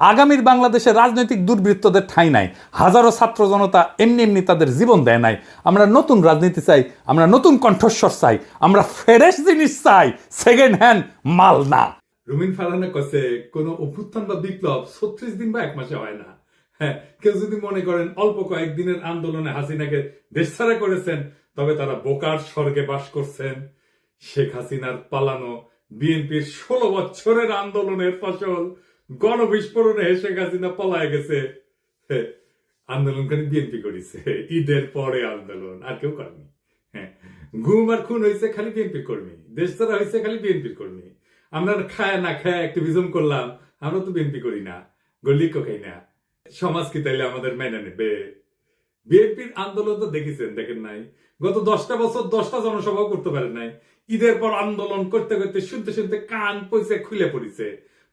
আগামীর বাংলাদেশে রাজনৈতিক দুর্বৃত্তদের ঠাঁই নাই। হাজারো ছাত্র জনতা এমনি এমনি তাদের জীবন দেয় নাই। আমরা নতুন রাজনীতি চাই, আমরা নতুন কণ্ঠস্বর চাই, আমরা ফ্রেশ জিনিস চাই সেকেন্ড হ্যান্ড মাল না। রুমিন ফারহানা কছে কোনো অভ্যুত্থান বা বিপ্লব ছত্রিশ দিন বা এক মাসে হয় না। হ্যাঁ কেউ যদি মনে করেন অল্প কয়েকদিনের আন্দোলনে হাসিনাকে দেশ ছাড়া করেছেন, তবে তারা বোকার স্বর্গে বাস করছেন। শেখ হাসিনার পালানো বিএনপির ষোলো বছরের আন্দোলনের ফসল গণবিস্ফোরণে শেখ হাসিনা পলায় গেছে। আন্দোলনকারী বিএনপি করেছে। ঈদের পরে আন্দোলন, আর কেউ করেনি। হ্যাঁ ঘুম আর খুন হয়েছে খালি বিএনপি কর্মী। দেশ ছাড়া হয়েছে খালি বিএনপির কর্মী। আমরা খায় না খায় অ্যাক্টিভিজম করলাম, আমরা তো বিএনপি করি না। গল্লিকও খাই না। সমাজ কি তাইলে আমাদের মেনে নেবে? বিএনপির আন্দোলন তো দেখেছেন, দেখেন নাই। গত দশটা বছর দশটা জনসভাও করতে পারে নাই। ঈদের পর আন্দোলন করতে করতে শুনতে শুনতে কান পয়সা খুলে পড়িছে।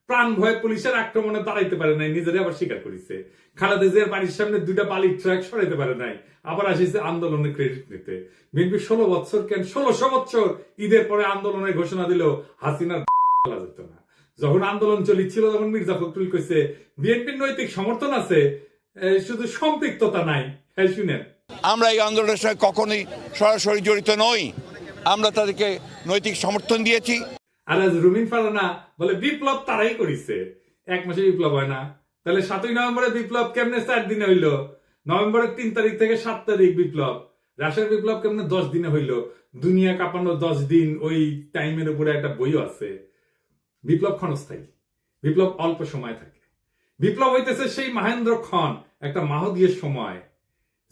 প্রাণ ভয়ে পুলিশের আক্রমণে দাঁড়াইতে পারে নাই নিজেরা আবার স্বীকার করেছে। খালেদা বাড়ির সামনে দুইটা বালির ট্রাক সরাইতে পারে নাই, আবার আসিছে আন্দোলনের ক্রেডিট নিতে। বিএনপি ষোলো বছর কেন ষোলোশো বছর ঈদের পরে আন্দোলনের ঘোষণা দিল হাসিনার বলা যেত না। যখন আন্দোলন চলিছিল তখন মির্জা ফখরুল কইছে, বিএনপির নৈতিক সমর্থন আছে শুধু সম্পৃক্ততা নাই। হ্যাঁ শুনেন। আমরা এই আন্দোলনের সঙ্গে কখনোই সরাসরি জড়িত নই। আমরা তাদেরকে নৈতিক সমর্থন দিয়েছি। আর আজ রুমিন ফারানা বলে, বিপ্লব তারাই করিছে। এক মাসে বিপ্লব হয় না। তাহলে সাতই নভেম্বরে বিপ্লব কেমনে চার দিনে হইল? নভেম্বরের তিন তারিখ থেকে সাত তারিখ বিপ্লব। রাশের বিপ্লব কেমনে দশ দিনে হইল? দুনিয়া কাঁপানো দশ দিন, ওই টাইমের উপরে একটা বইও আছে। বিপ্লব ক্ষণস্থায়ী। বিপ্লব অল্প সময় থাকে। বিপ্লব হইতেছে সেই মহেন্দ্র খন একটা মাহদীয় সময়,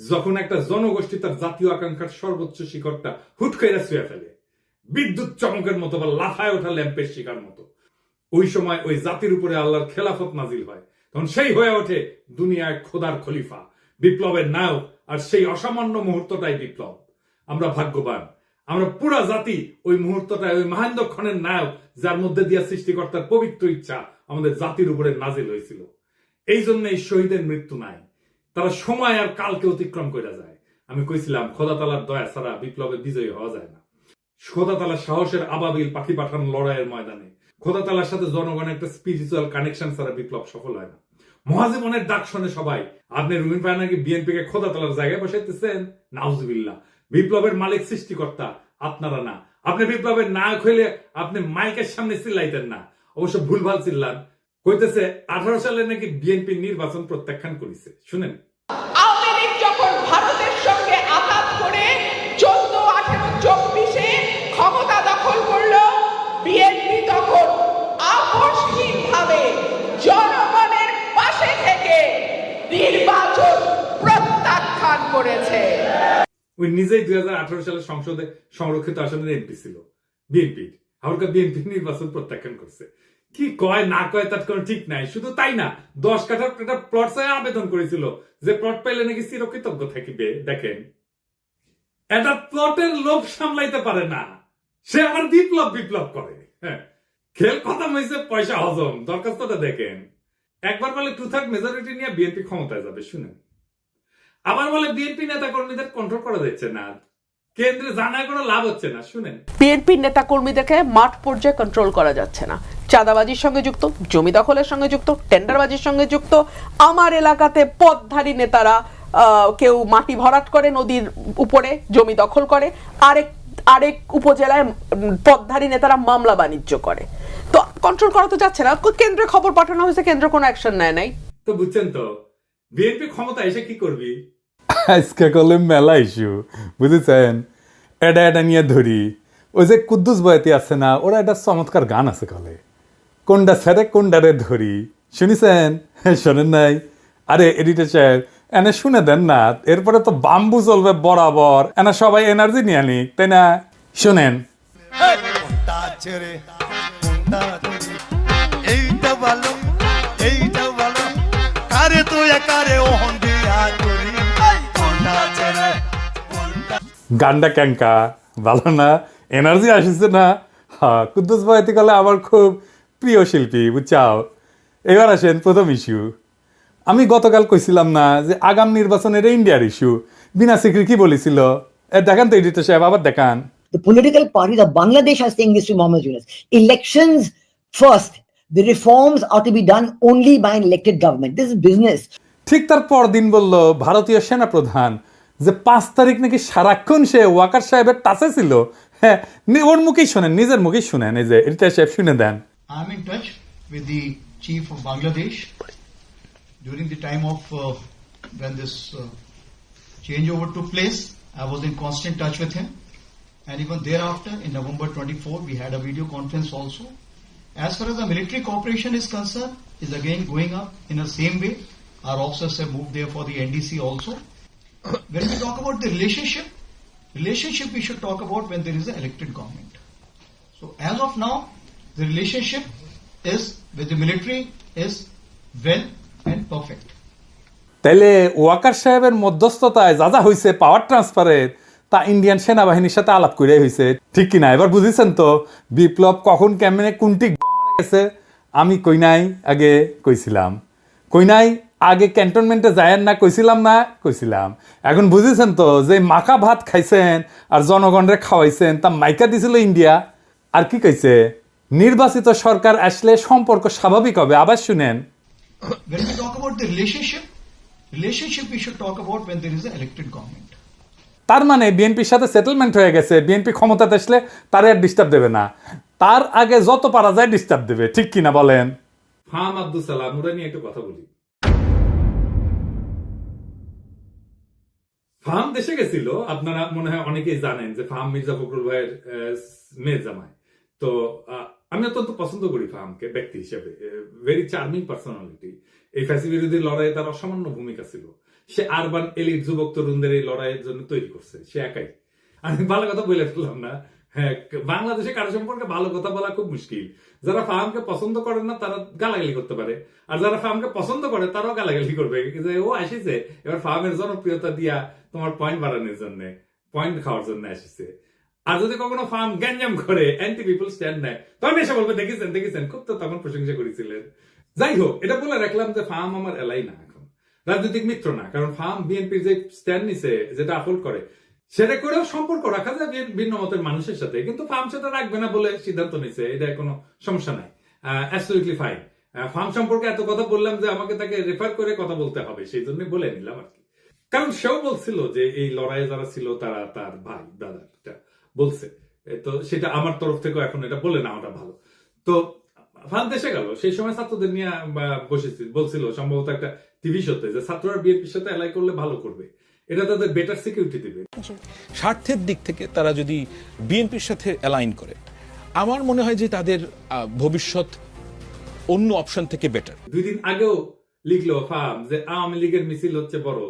যখন একটা জনগোষ্ঠী তার জাতীয় আকাঙ্ক্ষার সর্বোচ্চ শিখরটা হুট করে ফেলে। বিদ্যুৎ চমকের মতো বা লাফায় ওঠা ল্যাম্পের শিকার মতো। ওই সময় ওই জাতির উপরে আল্লাহর খেলাফত নাজিল হয়। তখন সেই হয়ে ওঠে দুনিয়ায় খোদার খলিফা, বিপ্লবের নায়ক, আর সেই অসামান্য মুহূর্তটাই বিপ্লব। আমরা ভাগ্যবান। আমরা পুরা জাতি ওই মুহূর্তটায়, ওই মহেন্দ্র ক্ষণের নায়ক, যার মধ্যে দিয়া সৃষ্টিকর্তার পবিত্র ইচ্ছা আমাদের জাতির উপরে নাজিল হয়েছিল। এই জন্য এই শহীদের মৃত্যু নাই। তারা সময় আর কালকে অতিক্রম করে যায়। আমি কইছিলাম খোদা তালার দয়া ছাড়া বিপ্লবে বিজয়ী হওয়া যায় না। খোদা তালা সাহসের আবাবিল পাখি পাঠানো লড়াইয়ের ময়দানে। খোদা তালার সাথে জনগণের একটা স্পিরিচুয়াল কানেকশন ছাড়া বিপ্লব সফল হয় না। মহাজীবনের ডাক শোনে সবাই আপনি রুমিন ভাই নাকি বিএনপি কে খোদা তালার জায়গায় বসাইতেছেন? নাউজুবিল্লাহ। বিপ্লবের মালিক সৃষ্টিকর্তা, আপনারা না। আপনি বিপ্লবের নায়ক হইলে আপনি মাইকের সামনে চিল্লাইতেন না। অবশ্য ভুলভাল চিল্লান। কইতেছে, আঠারো সালে নাকি বিএনপি নির্বাচন প্রত্যাখ্যান করেছে। শুনেন। আওয়ামী লীগ যখন ভারতের সঙ্গে করেছে। নিজেই দুই সংসদে সংরক্ষিত আসনের এমপি ছিল, বিএনপি। নির্বাচন প্রত্যাখ্যান করছে। কি কয়, না কয়, তার কোনো ঠিক নাই। শুধু তাই না, দশ কাঠার একটা প্লট আবেদন করেছিল যে প্লট পাইলে নাকি চিরকৃতজ্ঞ থাকিবে। দেখেন, এটা প্লটের লোভ সামলাইতে পারে না। সে আবার বিপ্লব বিপ্লব করে। হ্যাঁ খেল খতম হয়েছে, পয়সা হজম। দরখাস্তটা দেখেন। একবার বলে টু থার্ড মেজরিটি নিয়ে বিএনপি ক্ষমতায় যাবে, শুনেন। আবার বলে বিএনপি নেতা কর্মীদের কন্ট্রোল করা যাচ্ছে না। কেন্দ্রে জানায় কোনো লাভ হচ্ছে না শুনেন। বিএনপির নেতাকর্মীদেরকে মাঠ পর্যায়ে কন্ট্রোল করা যাচ্ছে না। চাঁদাবাজির সঙ্গে যুক্ত জমি দখলের সঙ্গে যুক্ত টেন্ডারবাজির সঙ্গে যুক্ত আমার এলাকাতে পদধারী নেতারা কেউ মাটি ভরাট করে নদীর উপরে জমি দখল করে আরেক আরেক উপজেলায় পদধারী নেতারা মামলা বাণিজ্য করে। তো কন্ট্রোল করা তো যাচ্ছে না। কেন্দ্রে খবর পাঠানো হয়েছে কেন্দ্র কোনো অ্যাকশন নেয় নাই। তো বুঝছেন তো বিএনপি ক্ষমতা এসে কি করবি? আজকে করলে মেলা ইস্যু, বুঝেছেন? এটা এটা নিয়ে ধরি। ওই যে কুদ্দুস বয়াতি আছে না, ওরা একটা চমৎকার গান আছে কলে। কোনটা ছেড়ে কোনটারে ধরি। শুনিছেন? শোনেন নাই? আরে, এডিটর সাহেব, এনে শুনে দেন না, এরপরে তো বাম্বু চলবে বরাবর। এনা সবাই এনার্জি নিয়ে নিক, তাই না? শোনেন। এইটা ভালো এইটা ভালো। কারে তুই কারে ওহন দিয়া গানটা ক্যাঙ্কা ভালো না এনার্জি আসিছে না হ্যাঁ কুদ্দুস বয়াতিকালে আমার খুব প্রিয় শিল্পী বুঝছাও এবার আসেন প্রথম ইস্যু আমি গতকাল কইছিলাম না যে আগাম নির্বাচনের ইন্ডিয়ার ইস্যু বিনা সিকরি কি বলেছিল দেখান তো এডিটর সাহেব আবার দেখান The political parties of Bangladesh are saying this to Mohammed Yunus. Elections first. The reforms are to be done only by an elected government. This is business. ঠিক তার পরদিন বলল ভারতীয় সেনা প্রধান যে পাঁচ তারিখ নাকি সারাক্ষণ সে ওয়াকার সাহেবের টাচে ছিল হ্যাঁ ওর মুখেই শোনেন নিজের মুখেই শুনেন এই যে এডিটর সাহেব শুনে দেন I'm in touch with the chief of Bangladesh during the time of uh, when this uh, changeover took place. I was in constant touch with him, and even thereafter, in November 24, we had a video conference also. As far as the military cooperation is concerned, is again going up in the same way. Our officers have moved there for the NDC also. when we talk about the relationship, relationship we should talk about when there is an elected government. So as of now, the relationship is with the military is well and perfect. তাইলে ওয়াকার সাহেবের মধ্যস্থতায় যা যা হয়েছে পাওয়ার ট্রান্সফারের তা Indian সেনাবাহিনীর সাথে আলাপ করে হয়েছে ঠিক কিনা এবার বুঝেছেন তো বিপ্লব কখন কেমনে কোনটি গেছে আমি কই নাই আগে কইছিলাম কই নাই আগে ক্যান্টনমেন্টে যায়েন না কইছিলাম না কইছিলাম। এখন বুঝেছেন তো যে মাখা ভাত খাইছেন আর জনগণরে খাওয়াইছেন তা মাইকা দিছিল ইন্ডিয়া। আর কি কইছে? নির্বাচিত সরকার আসলে সম্পর্ক স্বাভাবিক হবে। আবার শুনেন। When we talk about the relationship, relationship we should talk about when there is an elected government. তার মানে বিএনপির সাথে সেটেলমেন্ট হয়ে গেছে। বিএনপি ক্ষমতাতে আসলে তার আর ডিস্টার্ব দেবে না। তার আগে যত পারা যায় ডিস্টার্ব দেবে। ঠিক কিনা বলেন? ফাম আব্দুল সালাম ওরা নিয়ে একটু কথা বলি। ফার্ম দেশে গেছিল, আপনারা মনে হয় অনেকেই জানেন যে ফার্ম মির্জা ফখরুল ভাইয়ের মেয়ের জামাই। তো আমি অত্যন্ত পছন্দ করি ফার্মকে ব্যক্তি হিসেবে ভেরি চার্মিং পার্সোনালিটি এই ফ্যাসি বিরোধী লড়াইয়ে তার অসামান্য ভূমিকা ছিল। সে আরবান এলিট যুবক তরুণদের এই লড়াইয়ের জন্য তৈরি করছে, সে একাই। আমি ভালো কথা বলে ফেললাম না। হ্যাঁ বাংলাদেশে কারও সম্পর্কে ভালো কথা বলা খুব মুশকিল। যারা ফার্মকে পছন্দ করে না, তারা গালাগালি করতে পারে। আর যারা ফার্মকে পছন্দ করে, তারাও গালাগালি করবে। যে ও আসিছে, এবার ফার্মের জনপ্রিয়তা দিয়া তোমার পয়েন্ট বাড়ানোর জন্য পয়েন্ট খাওয়ার জন্য আসিছে। আর যদি কখনো ফার্ম গ্যাঞ্জাম করে অ্যান্টি পিপল স্ট্যান্ড নেয়, তখন এসে বলবে, দেখেছেন দেখেছেন, খুব তো তখন প্রশংসা করেছিলেন। যাই হোক, এটা বলে রাখলাম যে ফার্ম আমার এলাই না এখন। রাজনৈতিক মিত্র না, কারণ ফার্ম বিএনপির যে স্ট্যান্ড নিছে, যেটা আপলোড করে সেটা করেও সম্পর্ক রাখা যায় ভিন্ন- মতের মানুষের সাথে। কিন্তু ফার্ম সেটা রাখবে না বলে সিদ্ধান্ত নিছে, এটা কোনো সমস্যা নাই। অ্যাবসলিউটলি ফাইন ফার্ম সম্পর্কে এত কথা বললাম যে আমাকে তাকে রেফার করে কথা বলতে হবে, সেই জন্য বলে নিলাম আর কি। কারণ সেও বলছিল যে এই লড়াইয়ে যারা ছিল, তারা তার ভাই এটা বলছে। তো সেটা আমার তরফ থেকেও এখন এটা বলে না ওটা ভালো। তো ফান দেশে গেল, সেই সময় ছাত্রদের নিয়ে, বা বসেছিল বলছিল, সম্ভবত একটা টিভি শোতে যে ছাত্ররা বিএনপির সাথে এলাই করলে ভালো করবে। এটা তাদের বেটার সিকিউরিটি দিবে। স্বার্থের দিক থেকে তারা যদি বিএনপির সাথে অ্যালাইন করে আমার মনে হয় যে তাদের ভবিষ্যৎ অন্য অপশন থেকে বেটার দুই দিন আগেও লিখলো ফার্ম যে আওয়ামী লীগের মিছিল হচ্ছে বড়।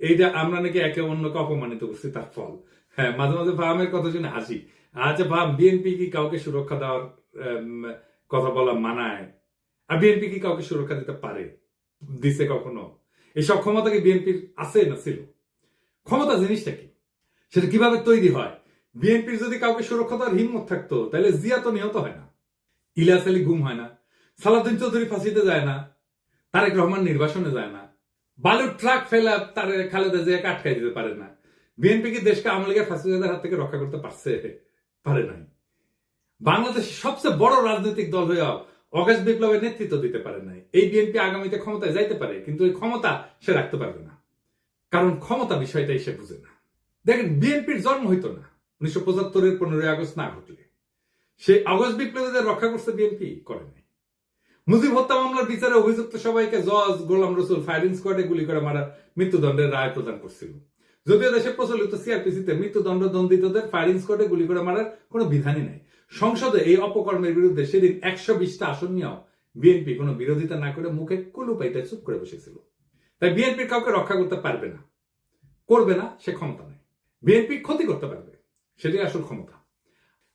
এইটা আমরা নাকি একে অন্যকে অপমানিত করছি তার ফল। হ্যাঁ মাঝে মাঝে ফার্মের কথা শুনে হাসি। আচ্ছা ফার্ম বিএনপি কি কাউকে সুরক্ষা দেওয়ার কথা বলা মানায়? আর বিএনপি কি কাউকে সুরক্ষা দিতে পারে? দিছে কখনো? এই সব ক্ষমতা কি বিএনপির আছে না ছিল? ক্ষমতা জিনিসটা কি? সেটা কীভাবে তৈরি হয়? বিএনপির যদি কাউকে সুরক্ষা দেওয়ার হিম্মত থাকতো, তাহলে জিয়া তো নিহত হয় না। ইলিয়াস আলী গুম হয় না। সালাউদ্দিন চৌধুরী ফাঁসিতে যায় না। তারেক রহমান নির্বাসনে যায় না। বালুর ট্রাক ফেলা তার খালেদা জিয়াকে আটকাই দিতে পারে না। বিএনপি কি দেশকে আওয়ামী লীগের ফাঁসিদের হাত থেকে রক্ষা করতে পারছে? পারে নাই। বাংলাদেশের সবচেয়ে বড় রাজনৈতিক দল হয়েও অগাস্ট বিপ্লবের নেতৃত্ব দিতে পারে নাই। এই বিএনপি আগামীতে ক্ষমতায় যাইতে পারে, কিন্তু এই ক্ষমতা সে রাখতে পারবে না। কারণ ক্ষমতা বিষয়টাই সে বুঝে না। দেখেন, বিএনপির জন্ম হইতো না, উনিশশো পঁচাত্তরের পনেরোই আগস্ট না ঘটলে। সে আগস্ট বিপ্লবীদের রক্ষা করছে বিএনপি, করে নাই। মুজিব হত্যা মামলার বিচারে অভিযুক্ত সবাইকে জজ, গোলাম রসুল, ফায়ারিং স্কোয়াডে গুলি করে মারার মৃত্যুদণ্ডের রায় প্রদান করছিল। যদিও দেশে প্রচলিত সিআরপিসিতে মৃত্যুদণ্ড দণ্ডিতদের ফায়ারিং স্কোয়াডে গুলি করে মারার কোনো বিধানই নাই। সংসদে এই অপকর্মের বিরুদ্ধে সেদিন একশো বিশটা আসন নিয়েও বিএনপি কোনো বিরোধিতা না করে মুখে কুলু পাইতে চুপ করে বসেছিল। তাই বিএনপির কাউকে রক্ষা করতে পারবে না, করবে না, সে ক্ষমতা নেই। বিএনপি ক্ষতি করতে পারবে, সেটাই আসল ক্ষমতা।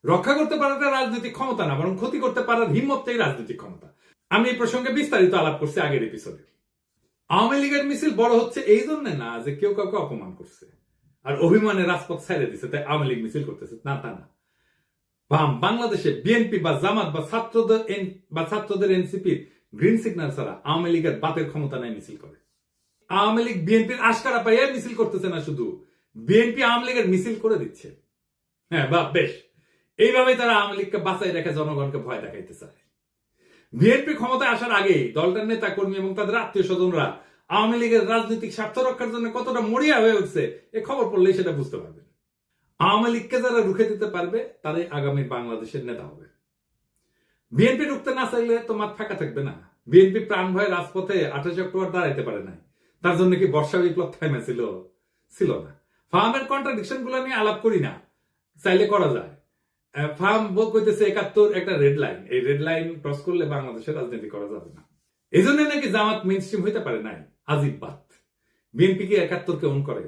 রক্ষা করতে পারাটা রাজনৈতিক ক্ষমতা না, বরং ক্ষতি করতে পারার হিম্মতটাই রাজনৈতিক ক্ষমতা। আমি এই প্রসঙ্গে বিস্তারিত আলাপ করছি আগের এপিসোডে আওয়ামী লীগের মিছিল বড় হচ্ছে এই জন্য না যে কেউ কাউকে অপমান করছে, আর অভিমানে রাজপথ ছেড়ে দিছে, তাই আওয়ামী লীগ মিছিল করতেছে। না, তা না। বাম, বাংলাদেশে বিএনপি বা জামাত বা ছাত্রদের বা ছাত্রদের এনসিপি গ্রিন সিগন্যাল ছাড়া আওয়ামী লীগের বাপের ক্ষমতা নাই মিছিল করে। আওয়ামী লীগ বিএনপির আশকারা পাইয়া মিছিল করতেছে না শুধু, বিএনপি আওয়ামী লীগের মিছিল করে দিচ্ছে। হ্যাঁ বা বেশ। এইভাবে তারা আওয়ামী লীগকে বাঁচাই রেখে জনগণকে ভয় দেখাইতে চায়। বিএনপি ক্ষমতায় আসার আগেই দলটার নেতা, কর্মী এবং তাদের আত্মীয় স্বজনরা আওয়ামী লীগের রাজনৈতিক স্বার্থ রক্ষার জন্য কতটা মরিয়া হয়ে উঠছে, এ খবর পড়লেই সেটা বুঝতে পারবেন। আওয়ামী লীগকে যারা রুখে দিতে পারবে, তারাই আগামী বাংলাদেশের নেতা হবে। বিএনপি রুখতে না চাইলে তো মাঠ ফাঁকা থাকবে না। বিএনপি প্রাণ ভয়ে রাজপথে আঠাশে অক্টোবর দাঁড়াইতে পারে নাই। তার জন্য কি বর্ষা বিপ্লব থাইমা ছিল? ছিল না। ফার্মের কন্ট্রাডিকশনগুলো নিয়ে আলাপ করি না। চাইলে করা যায়। ফার্ম কইতেছে একাত্তর একটা রেড লাইন এই রেড লাইন ক্রস করলে বাংলাদেশের রাজনীতি করা যাবে না। এই জন্য নাকি জামাত মেন স্ট্রিম হইতে পারে নাই। আজিব বাত। বিএনপি কি একাত্তরকে ওন করে।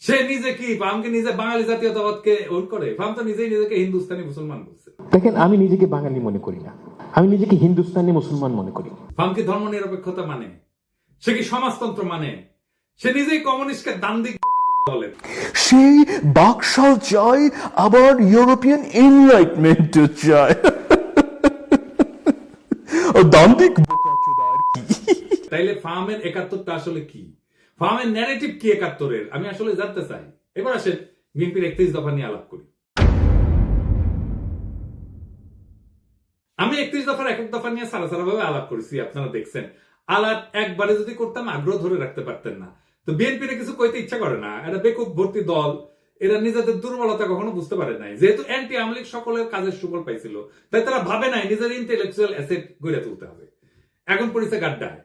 সে নিজে কি ফার্মকে নিজে বাঙালি জাতীয়তাবাদকে ওন করে? ফার্ম তো নিজেই নিজেকে হিন্দুস্তানি মুসলমান বলছে। দেখেন আমি নিজেকে বাঙালি মনে করি না। আমি নিজেকে হিন্দুস্তানি মুসলমান মনে করি। ফার্ম কি ধর্ম নিরপেক্ষতা মানে? সে কি সমাজতন্ত্র মানে? সে নিজেই কমিউনিস্টকে দান দিক বলে। সেই বাকশাল চাই আবার ইউরোপিয়ান এনলাইটমেন্ট চায় কি? তাইলে ফার্মের একাত্তরটা আসলে কি? ফার্মের ন্যারেটিভ কি একাত্তরের? আমি আসলে জানতে চাই। এবার আসেন বিএনপির একত্রিশ দফা নিয়ে আলাপ করি। আমি একত্রিশ দফার এক দফা নিয়ে সারা সারা ভাবে আলাপ করেছি আপনারা দেখছেন। আলাপ একবারে যদি করতাম, আগ্রহ ধরে রাখতে পারতেন না। তো বিএনপির কিছু কইতে ইচ্ছা করে না। এটা বেকুব ভর্তি দল। এরা নিজেদের দুর্বলতা কখনো বুঝতে পারে নাই। যেহেতু অ্যান্টি আমলিক সকলের কাজের সুফল পাইছিল, তাই তারা ভাবে নাই নিজের ইন্টেলেকচুয়াল অ্যাসেট গড়ে তুলতে হবে। এখন পরিচয় গাড্ডায়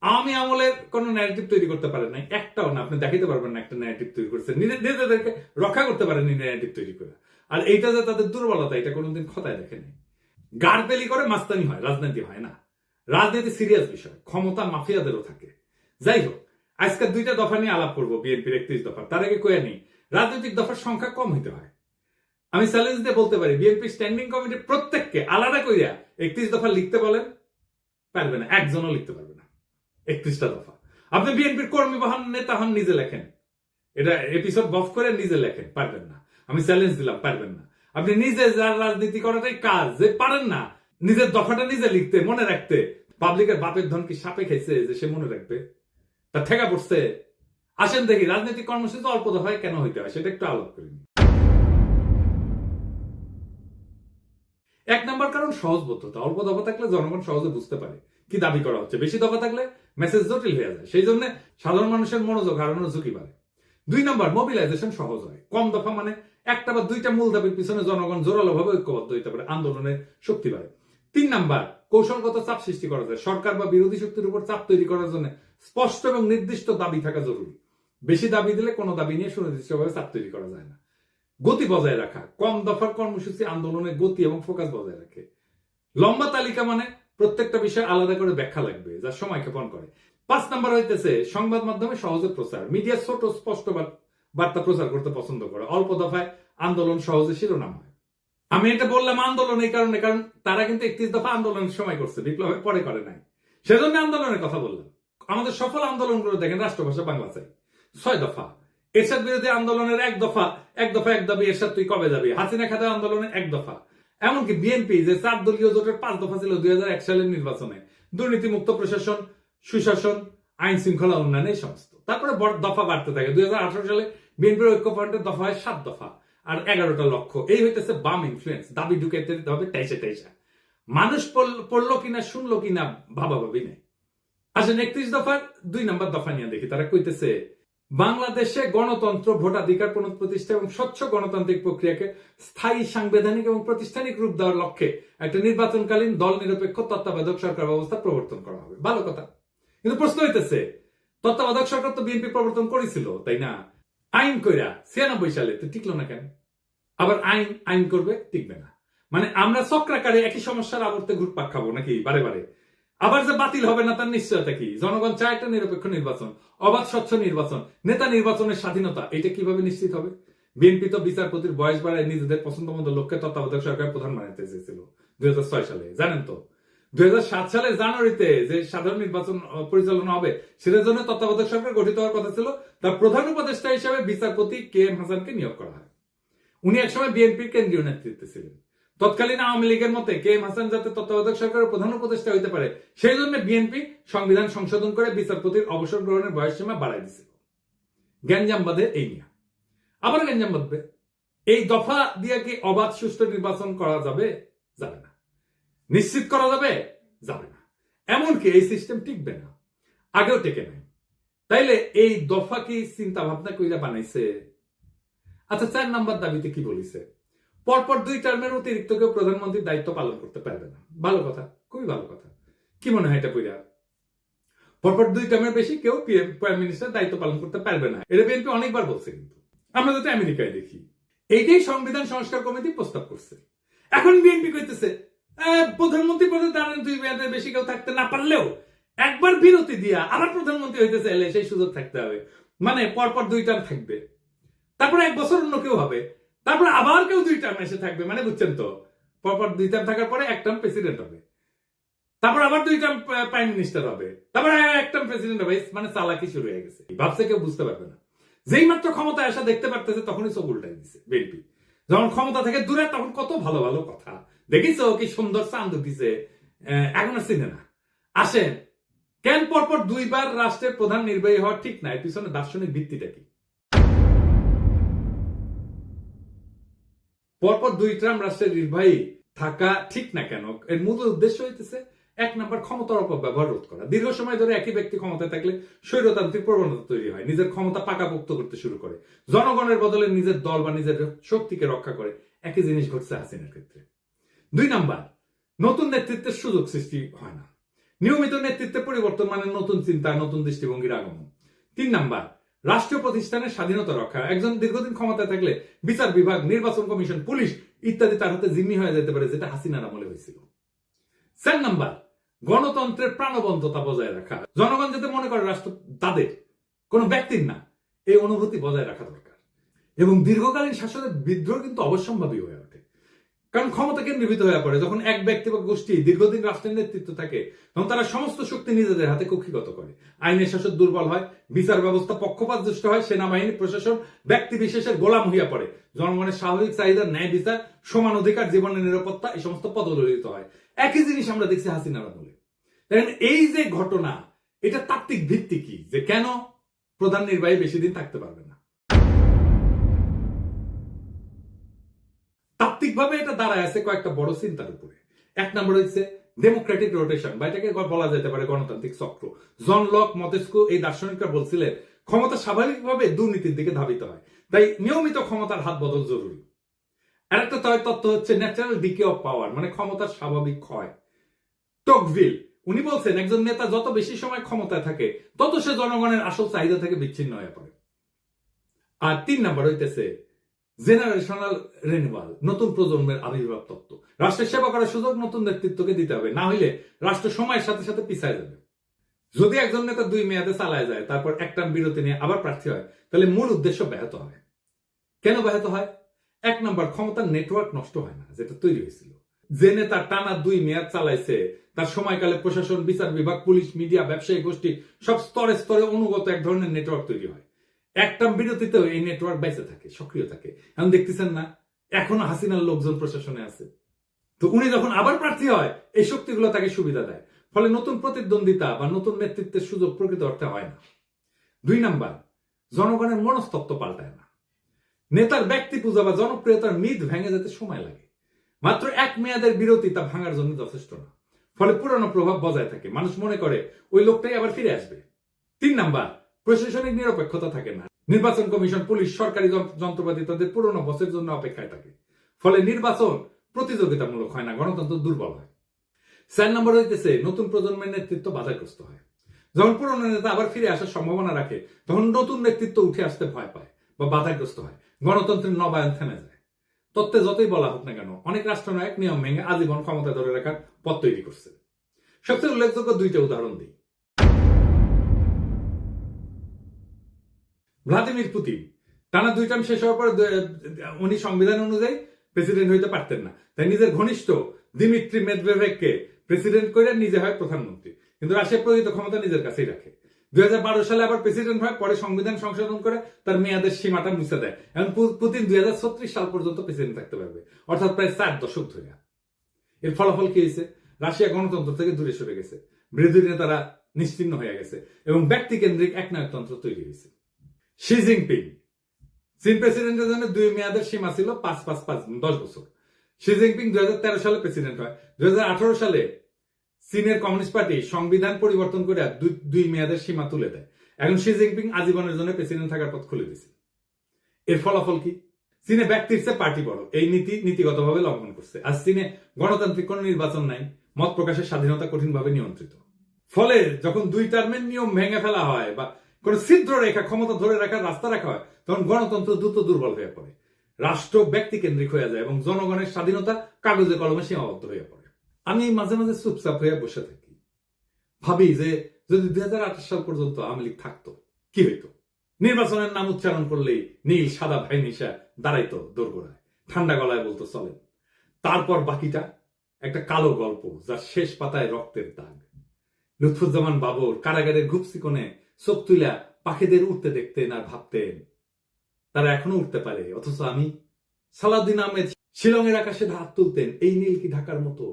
আওয়ামী আমলের কোন ন্যারেটিভ তৈরি করতে পারেন নাই। একটাও না। আপনি দেখাতে পারবেন না একটা ন্যারেটিভ তৈরি করছে। নিজে- নিজেদেরকে রক্ষা করতে পারেননি ন্যারেটিভ তৈরি করে। আর এইটা যে তাদের দুর্বলতা, এটা কোনোদিন খতায় দেখেনি গাড়পেলি করে মাস্তানি হয়, রাজনীতি হয় না। রাজনীতি সিরিয়াস বিষয়, ক্ষমতা মাফিয়াদেরও থাকে। যাই হোক আজকে দুইটা দফা নিয়ে আলাপ করব, বিএনপির একত্রিশ দফা। তার আগে কয়ে নেই, রাজনৈতিক দফার সংখ্যা কম হইতে হয়। আমি চ্যালেঞ্জ দিয়ে বলতে পারি, বিএনপি স্ট্যান্ডিং কমিটির প্রত্যেককে আলাদা কইরা একত্রিশ দফা লিখতে বলেন? পারবে না, একজনও লিখতে পারবে না। একত্রিশটা দফা। আপনি বিএনপির কর্মী বা হন, নেতা হন, নিজে লেখেন। এটা এপিসোড বফ করে নিজে লেখেন, পারবেন না। আমি চ্যালেঞ্জ দিলাম, পারবেন না। আপনি নিজে যার রাজনীতি করাটাই কাজ, যে পারেন না নিজের দফাটা নিজে লিখতে, মনে রাখতে। পাবলিকের বাপের ধন কি সাপে খাইছে যে সে মনে রাখবে? তা ঠেকা পড়ছে। আসেন দেখি, রাজনৈতিক কর্মসূচি অল্প দফায় কেন হইতে হয়? সেটা একটু আলোক করি এক নম্বর কারণ সহজবোধতা অল্প দফা থাকলে জনগণ সহজে বুঝতে পারে কি দাবি করা হচ্ছে। বেশি দফা থাকলে মেসেজ জটিল হয়ে যায়। সেই জন্য সাধারণ মানুষের মনোযোগ হারানোর ঝুঁকি বাড়ে। দুই নম্বর মোবিলাইজেশন সহজ হয়। কম দফা মানে একটা বা দুইটা মূল দাবির পিছনে জনগণ জোরালো ভাবে ঐক্যবদ্ধ হইতে পারে। আন্দোলনের শক্তি বাড়ে। তিন নাম্বার, কৌশলগত চাপ সৃষ্টি করা যায়। সরকার বা বিরোধী শক্তির উপর চাপ তৈরি করার জন্য স্পষ্ট এবং নির্দিষ্ট দাবি থাকা জরুরি। বেশি দাবি দিলে কোনো দাবি নিয়ে সুনির্দিষ্টভাবে চাপ তৈরি করা যায় না। গতি বজায় রাখা, কম দফার কর্মসূচি আন্দোলনের গতি এবং ফোকাস বজায় রাখে। লম্বা তালিকা মানে প্রত্যেকটা বিষয় আলাদা করে ব্যাখ্যা লাগবে, যা সময় ক্ষেপণ করে। পাঁচ নাম্বার হইতেছে, সংবাদ মাধ্যমে সহজে প্রচার। মিডিয়া ছোট, স্পষ্ট বার- বার্তা প্রচার করতে পছন্দ করে। অল্প দফায় আন্দোলন সহজে শিরোনাম হয়। আমি এটা বললাম আন্দোলন এই কারণে, কারণ তারা কিন্তু একত্রিশ দফা আন্দোলনের সময় করছে, বিপ্লবের পরে করে নাই। সেজন্য আন্দোলনের কথা বললাম। আমাদের সফল আন্দোলনগুলো দেখেন, রাষ্ট্রভাষা বাংলা চাই। ছয় দফা। এরশাদ বিরোধী আন্দোলনের এক দফা এক দফা এক দাবি, এরশাদ, তুই কবে যাবি? হাসিনা খাতা আন্দোলনের এক দফা। এমনকি বিএনপি, যে চার দলীয় জোটের পাঁচ দফা ছিল দুই হাজার এক সালের নির্বাচনে, দুর্নীতিমুক্ত প্রশাসন, সুশাসন, আইন শৃঙ্খলা উন্নয়ন, এই সমস্ত। তারপরে দফা বাড়তে থাকে। দুই হাজার আঠেরো সালে বিএনপির ঐক্য পয়েন্টের দফা হয় সাত দফা। আর এগারোটা লক্ষ্য এই হইতেছে বাম ইনফ্লুয়েন্স দাবি ঢুকাইতে হবে টাইসে টাইসা মানুষ পড়ল কিনা, শুনলো কিনা, ভাবা ভাবি নেই। আসেন একত্রিশ দফার দুই নম্বর দফা নিয়ে দেখি। তারা কইতেছে, বাংলাদেশে গণতন্ত্র, ভোটাধিকার, পুনঃপ্রতিষ্ঠা এবং স্বচ্ছ গণতান্ত্রিক প্রক্রিয়াকে স্থায়ী সাংবিধানিক এবং প্রাতিষ্ঠানিক রূপ দেওয়ার লক্ষ্যে একটা নির্বাচনকালীন দল নিরপেক্ষ তত্ত্বাবধায়ক সরকার ব্যবস্থা প্রবর্তন করা হবে। ভালো কথা। কিন্তু প্রশ্ন হইতেছে, তত্ত্বাবধায়ক সরকার তো বিএনপি প্রবর্তন করেছিল, তাই না? আইন কইরা ছিয়ানব্বই সালে তো টিকলো না কেন? আবার আইন আইন করবে, টিকবে না। মানে আমরা চক্রাকারে একই সমস্যার আবর্তে ঘুরপাক খাব নাকি বারে বারে? আবার যে বাতিল হবে না তার নিশ্চয়তা কি? জনগণ চায় একটা নিরপেক্ষ নির্বাচন, অবাধ স্বচ্ছ নির্বাচন, নেতা নির্বাচনের স্বাধীনতা এটা কীভাবে নিশ্চিত হবে? বিএনপি তো বিচারপতির বয়স বাড়ায় নিজেদের পছন্দ মতো লোককে তত্ত্বাবধায়ক সরকার প্রধান বানাতে চেয়েছিল দুই হাজার ছয় সালে, জানেন তো? দুই সালের জানুয়ারিতে যে সাধারণ নির্বাচন পরিচালনা হবে, সেটার জন্য তত্ত্বাবধায়ক সরকার গঠিত হওয়ার কথা ছিল। তার প্রধান উপদেষ্টা হিসাবে বিচারপতি কে এম হাসানকে নিয়োগ করা হয়। উনি একসময় বিএনপির কেন্দ্রীয় নেতৃত্বে ছিলেন। তৎকালীন আওয়ামী লীগের মতে কে এম হাসান যাতে তত্ত্বাবধায়ক সরকারের প্রধান উপদেষ্টা হইতে পারে, সেই জন্য বিএনপি সংবিধান সংশোধন করে বিচারপতির অবসর গ্রহণের বয়সসীমা বাড়াই দিছিল গ্যাঞ্জাম বাঁধে এই নিয়ে আবার গ্যাঞ্জাম বাঁধবে। এই দফা দিয়ে কি অবাধ সুষ্ঠু নির্বাচন করা যাবে? নিশ্চিত করা যাবে? যাবে না। এমনকি এই সিস্টেম টিকবে না। আগেও টেকে নাই। তাইলে এই দফা কি চিন্তা ভাবনা কইরা বানাইছে? আচ্ছা চার নাম্বার দাবিতে কি বলিছে? পরপর দুই টার্মের অতিরিক্ত কেউ প্রধানমন্ত্রীর দায়িত্ব পালন করতে পারবে না। ভালো কথা খুবই ভালো কথা। কি মনে হয় এটা কইরা? পরপর দুই টার্মের বেশি কেউ প্রাইম মিনিস্টার দায়িত্ব পালন করতে পারবে না। এটা বিএনপি অনেকবার বলছে কিন্তু। আমরা যাতে আমেরিকায় দেখি এইটাই সংবিধান সংস্কার কমিটি প্রস্তাব করছে। এখন বিএনপি কইতেছে "আহ, প্রধানমন্ত্রী পদে দাঁড়ান দুই মেয়াদের বেশি কেউ থাকতে না পারলেও একবার বিরতি দিয়া আবার প্রধানমন্ত্রী হইতে চাইলে সেই সুযোগ থাকতে হবে। মানে পরপর দুই টার্ম থাকবে। তারপরে এক বছর অন্য কেউ হবে। তারপরে আবার কেউ দুই টার্ম এসে থাকবে মানে বুঝছেন তো? পরপর দুই টার্ম থাকার পরে এক টার্ম প্রেসিডেন্ট হবে। তারপর আবার দুই টার্ম প্রাইম মিনিস্টার হবে। তারপরে এক টার্ম প্রেসিডেন্ট হবে। মানে চালাকি শুরু হয়ে গেছে। ভাবছে কেউ বুঝতে পারবে না। যেই মাত্র ক্ষমতায় আসা দেখতে পারতেছে, তখনই চোখ উল্টাই বিএনপি। যখন ক্ষমতা থেকে দূরে, তখন কত ভালো ভালো কথা। দেখিছো কি সুন্দর চান্দ দিছে? এখন চিনে না। আসেন, কেন পরপর দুইবার রাষ্ট্রের প্রধান নির্বাহী হওয়া ঠিক না এর পিছনে দার্শনিক ভিত্তিটা কি? পরপর দুই ট্রাম রাষ্ট্রের নির্বাহী থাকা ঠিক না কেন? এর মূল উদ্দেশ্য হইতেছে এক নম্বর ক্ষমতার অপব্যবহার রোধ করা। দীর্ঘ সময় ধরে একই ব্যক্তি ক্ষমতায় থাকলে স্বৈরতান্ত্রিক প্রবণতা তৈরি হয়, নিজের ক্ষমতা পাকাপোক্ত করতে শুরু করে। জনগণের বদলে নিজের দল বা নিজের শক্তিকে রক্ষা করে। একই জিনিস ঘটছে হাসিনার ক্ষেত্রে। দুই নাম্বার, নতুন নেতৃত্বের সুযোগ সৃষ্টি হয় না। নিয়মিত নেতৃত্বে পরিবর্তন মানে নতুন চিন্তা, নতুন দৃষ্টিভঙ্গির আগমন। তিন নাম্বার, রাষ্ট্রীয় প্রতিষ্ঠানের স্বাধীনতা রক্ষা। একজন দীর্ঘদিন ক্ষমতায় থাকলে বিচার বিভাগ, নির্বাচন কমিশন, পুলিশ ইত্যাদি তার হাতে জিম্মি হয়ে যেতে পারে, যেটা হাসিনার আমলে হয়েছিল। চার নাম্বার, গণতন্ত্রের প্রাণবন্ততা বজায় রাখা। জনগণ যাতে মনে করে রাষ্ট্র তাদের, কোনো ব্যক্তির না, এই অনুভূতি বজায় রাখা দরকার। এবং দীর্ঘকালীন শাসনের বিদ্রোহ কিন্তু অবশ্যম্ভাবী হয়ে কারণ ক্ষমতা কেন্দ্রীভূত হয়ে পড়ে। যখন এক ব্যক্তি বা গোষ্ঠী দীর্ঘদিন রাষ্ট্রের নেতৃত্ব থাকে, তখন তারা সমস্ত শক্তি নিজেদের হাতে কক্ষিগত করে। আইনের শাসন দুর্বল হয়, বিচার ব্যবস্থা পক্ষপাত দুষ্ট হয়, সেনাবাহিনী, প্রশাসন, ব্যক্তি বিশেষের গোলাম হইয়া পড়ে। জনগণের স্বাভাবিক চাহিদা, ন্যায় বিচার, সমান অধিকার, জীবনের নিরাপত্তা, এই সমস্ত পদদলিত হয়। একই জিনিস আমরা দেখছি হাসিনার আমলে। দেখেন, এই যে ঘটনা, এটা তাত্ত্বিক ভিত্তি কি? যে কেন প্রধান নির্বাহী বেশি দিন থাকতে পারবে না? তাত্ত্বিকভাবে এটা দাঁড়ায় আছে কয়েকটা বড় চিন্তার উপরে। এক নম্বর হচ্ছে ডেমোক্রেটিক রোটেশন বা এটাকে বলা যেতে পারে গণতান্ত্রিক চক্র। জন লক, মতেস্কো এই দার্শনিকরা বলছিলেন, ক্ষমতা স্বাভাবিকভাবে দুর্নীতির দিকে ধাবিত হয়। তাই নিয়মিত ক্ষমতার হাত বদল জরুরি। আরেকটা তত্ত্ব হচ্ছে ন্যাচারাল ডিকে অফ পাওয়ার মানে ক্ষমতার স্বাভাবিক ক্ষয়। টকভিল উনি বলছেন, একজন নেতা যত বেশি সময় ক্ষমতায় থাকে, তত সে জনগণের আসল চাহিদা থেকে বিচ্ছিন্ন হয়ে পড়ে। আর তিন নাম্বার হইতেছে জেনারেশনাল রেনুয়াল নতুন প্রজন্মের আবির্ভাব তত্ত্ব। রাষ্ট্রের সেবা করার সুযোগ নতুন নেতৃত্বকে দিতে হবে, না হইলে রাষ্ট্র সময়ের সাথে সাথে পিছায় যাবে। যদি একজন নেতা দুই মেয়াদে চালায় যায়, তারপর একটা বিরতি নিয়ে আবার প্রার্থী হয়, তাহলে মূল উদ্দেশ্য ব্যাহত হয়। কেন ব্যাহত হয়? এক নম্বর, ক্ষমতার নেটওয়ার্ক নষ্ট হয় না, যেটা তৈরি হয়েছিল। যে নেতা টানা দুই মেয়াদ চালাইছে, তার সময়কালে প্রশাসন, বিচার বিভাগ, পুলিশ, মিডিয়া, ব্যবসায়ী গোষ্ঠী সব স্তরে স্তরে অনুগত এক ধরনের নেটওয়ার্ক তৈরি হয়। একটা বিরতিতেও এই নেটওয়ার্ক বেঁচে থাকে, সক্রিয় থাকে। এখন দেখতেছেন না, এখনও হাসিনার লোকজন প্রশাসনে আছে। তো উনি যখন আবার প্রার্থী হয়, এই শক্তিগুলো তাকে সুবিধা দেয়। ফলে নতুন প্রতিদ্বন্দ্বিতা বা নতুন নেতৃত্বের সুযোগ প্রকৃত অর্থে হয় না। দুই নাম্বার, জনগণের মনস্তত্ত্ব পাল্টায় না। নেতার ব্যক্তি পূজা বা জনপ্রিয়তার মিথ ভেঙে যেতে সময় লাগে। মাত্র এক মেয়াদের বিরতি তা ভাঙার জন্য যথেষ্ট না। ফলে পুরানো প্রভাব বজায় থাকে। মানুষ মনে করে, ওই লোকটাই আবার ফিরে আসবে। তিন নাম্বার প্রশাসনিক নিরপেক্ষতা থাকে না। নির্বাচন কমিশন, পুলিশ, সরকারি যন্ত্রপাতি তাদের পুরনো বসের জন্য অপেক্ষায় থাকে। ফলে নির্বাচন প্রতিযোগিতামূলক হয় না, গণতন্ত্র দুর্বল হয়। চার নম্বর হইতেছে, নতুন প্রজন্মের নেতৃত্ব বাধাগ্রস্ত হয়। যখন পুরনো নেতা আবার ফিরে আসার সম্ভাবনা রাখে, তখন নতুন নেতৃত্ব উঠে আসতে ভয় পায় বা বাধাগ্রস্ত হয়। গণতন্ত্রের নবায়ন থেমে যায়। তত্ত্বে যতই বলা হোক না কেন, অনেক রাষ্ট্রনায়ক নিয়ম ভেঙে আজীবন ক্ষমতা ধরে রাখার পথ তৈরি করছে। সবচেয়ে উল্লেখযোগ্য দুইটা উদাহরণ দিই। Vladimir Putin. টানা দুই টার্ম শেষ হওয়ার পর উনি সংবিধান অনুযায়ী প্রেসিডেন্ট হইতে পারতেন না। তাই নিজের ঘনিষ্ঠ দিমিত্রি মেদভেভকে প্রেসিডেন্ট করে নিজে হয় প্রধানমন্ত্রী। কিন্তু রাশিয়া প্রকৃত ক্ষমতা নিজের কাছেই রাখে। দুই সালে আবার প্রেসিডেন্ট হয়, পরে সংবিধান সংশোধন করে তার মেয়াদের সীমাটা মুছে দেয়। এখন পুতিন দুই হাজার ছত্রিশ সাল পর্যন্ত প্রেসিডেন্ট থাকতে পারবে। অর্থাৎ প্রায় চার দশক ধরে। এর ফলাফল কি হয়েছে? রাশিয়া গণতন্ত্র থেকে দূরে সরে গেছে। বিরোধী নেতারা নিশ্চিন্ন হয়ে গেছে এবং ব্যক্তি কেন্দ্রিক একনায়কতন্ত্র তৈরি হয়েছে। শি জিনপিং চীন প্রেসিডেন্টের জন্য দুই মেয়াদের সীমা ছিল পাঁচ পাঁচ পাঁচ, দশ বছর। শি জিনপিং দুই সালে প্রেসিডেন্ট হয়। দুই সালে চীনের কমিউনিস্ট পার্টি সংবিধান পরিবর্তন করে দুই- মেয়াদের সীমা তুলে দেয়। এখন শি জিনপিং আজীবনের জন্য প্রেসিডেন্ট থাকার পথ খুলে দিয়েছে। এর ফলাফল কি? চীনে ব্যক্তির চেয়ে পার্টি বড়। এই নীতি নীতিগতভাবে লঙ্ঘন করছে। আর চীনে গণতান্ত্রিক কোনো নির্বাচন নাই। মত প্রকাশের স্বাধীনতা কঠিনভাবে নিয়ন্ত্রিত। ফলে যখন দুই টার্মের নিয়ম ভেঙে ফেলা হয় বা কোন ছিদ্র রেখা ক্ষমতা ধরে রাখার রাস্তা রাখা হয়, তখন গণতন্ত্র দ্রুত দুর্বল হয়ে পড়ে। রাষ্ট্র ব্যক্তি কেন্দ্রিক হয়ে যায় এবং জনগণের স্বাধীনতা কাগজে কলমে সীমাবদ্ধ হয়ে পড়ে। আমি মাঝে মাঝে চুপচাপ হয়ে বসে থাকি। ভাবি যে যদি দুই সাল পর্যন্ত আওয়ামী লীগ থাকতো, কি হইতো? নির্বাচনের নাম উচ্চারণ করলেই নীল, সাদা ভাই নিশা দাঁড়াইতো দোরগোড়ায়, ঠান্ডা গলায় বলতো, চলেন। তারপর বাকিটা, একটা কালো গল্প, যার শেষ পাতায় রক্তের দাগ। লুৎফুজ্জামান বাবুর কারাগারের ঘুপসি চোখ তুলা পাখিদের উঠতে দেখতেন আর ভাবতেন তারা এখনও উঠতে পারে, অথচ আমি সালাউদ্দিন আহমেদ শিলংয়ের আকাশে হাত তুলতেন এই নীল কি ঢাকার মতো,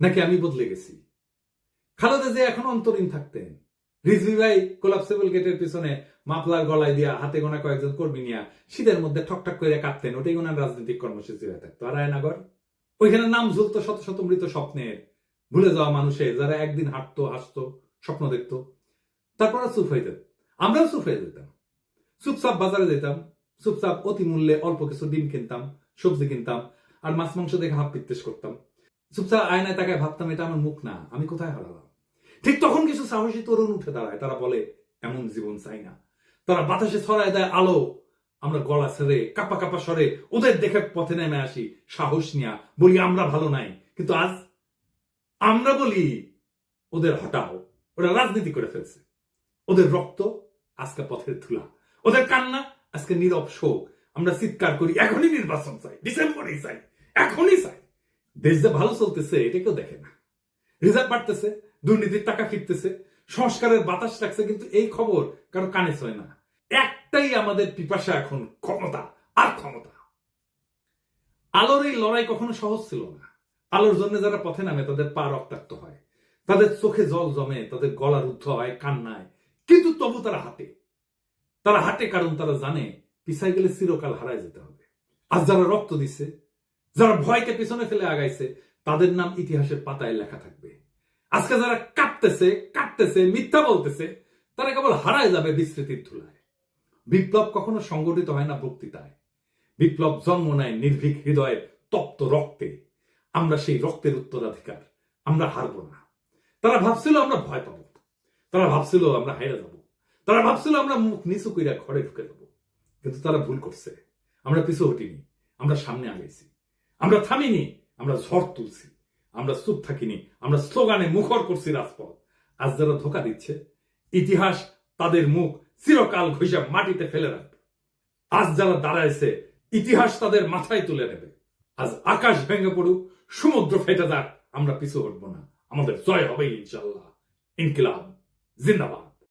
নাকি আমি বদলে গেছি? খালেদা যে এখন অন্তরীণ থাকতেন। রিজভি ভাই কোলাপসেবল গেটের পিছনে মাফলার গলায় দিয়া হাতে গোনা কয়েকজন কর্মী নিয়া শীতের মধ্যে ঠকঠক করে কাটতেন ওটাই ওনার রাজনৈতিক কর্মসূচি হয়ে থাকতো। আর আয়নাগর, ওইখানে নাম ঝুলতো শত শত মৃত স্বপ্নের। ভুলে যাওয়া মানুষের যারা একদিন হাঁটতো, হাসতো, স্বপ্ন দেখতো তারপর চুপ হয়ে যেত আমরাও চুপ হয়ে যেতাম। চুপচাপ বাজারে যেতাম চুপচাপ অতি মূল্যে অল্প কিছু ডিম কিনতাম, সবজি কিনতাম আর মাছ, মাংস দেখে হাফ পিত্তেশ করতাম। চুপচাপ আয়নায় তাকায় ভাবতাম, এটা আমার মুখ না, আমি কোথায় হারালাম? ঠিক তখন কিছু সাহসী তরুণ উঠে দাঁড়ায়। তারা বলে, এমন জীবন চাই না। তারা বাতাসে ছড়ায় দেয় আলো। আমরা গলা ছেড়ে, কাপা কাপা সরে ওদের দেখে পথে নেমে আসি। সাহস নিয়া বলি, আমরা ভালো নাই। কিন্তু আজ আমরা বলি, ওদের হটাও। ওরা রাজনীতি করে ফেলছে। ওদের রক্ত আজকে পথের ধুলা। ওদের কান্না আজকে নীরব শোক। আমরা চিৎকার করি, এখনই নির্বাচন চাই, ডিসেম্বরেই চাই, এখনই চাই। দেশ যে ভালো চলতেছে, এটা কেউ দেখে না। রিজার্ভ বাড়তেছে, দুর্নীতির টাকা ফিরতেছে, সংস্কারের বাতাস রাখছে কিন্তু এই খবর কারও কানে চয় না। একটাই আমাদের পিপাসা এখন, ক্ষমতা, আর ক্ষমতা। আলোর এই লড়াই কখনো সহজ ছিল না। আলোর জন্য যারা পথে নামে, তাদের পা রক্তাক্ত হয়। তাদের চোখে জল জমে, তাদের গলা রুদ্ধ হয়, কান্নায়। কিন্তু তবু তারা হাঁটে। তারা হাঁটে কারণ তারা জানে পিছাই গেলে চিরকাল হারায় যেতে হবে। আর যারা রক্ত দিচ্ছে যারা ভয়কে পিছনে ফেলে আগাইছে, তাদের নাম ইতিহাসের পাতায় লেখা থাকবে। আজকে যারা কাঁপতেছে কাঁপতেছে, মিথ্যা বলতেছে, তারা কেবল হারায় যাবে বিস্তৃতির ধুলায়। বিপ্লব কখনো সংগঠিত হয় না বক্তৃতায়। বিপ্লব জন্ম নেয় নির্ভীক হৃদয়ের তপ্ত রক্তে। আমরা সেই রক্তের উত্তরাধিকার, আমরা হারবো না। তারা ভাবছিল আমরা ভয় পাবো। তারা ভাবছিল আমরা হাইরা যাব। তারা ভাবছিল আমরা মুখ নিচু কইরা ঘরে ঢুকে যাব। কিন্তু তারা ভুল করছে। আমরা পিছু হটিনি, আমরা সামনে আগাইছি। আমরা থামিনি, আমরা ঝড় তুলছি। আমরা চুপ থাকিনি, আমরা স্লোগানে মুখর করছি রাজপথ। আজ যারা ধোকা দিচ্ছে, ইতিহাস তাদের মুখ চিরকাল ঘষে মাটিতে ফেলে রাখবে। আজ যারা দাঁড়াইছে, ইতিহাস তাদের মাথায় তুলে নেবে। আজ আকাশ ভেঙে পড়ুক, সমুদ্র ফেটে যাক, আমরা পিছু হটবো না। আমাদের জয় হবে ইনশাল্লাহ। ইনকিলাব। 全裸は。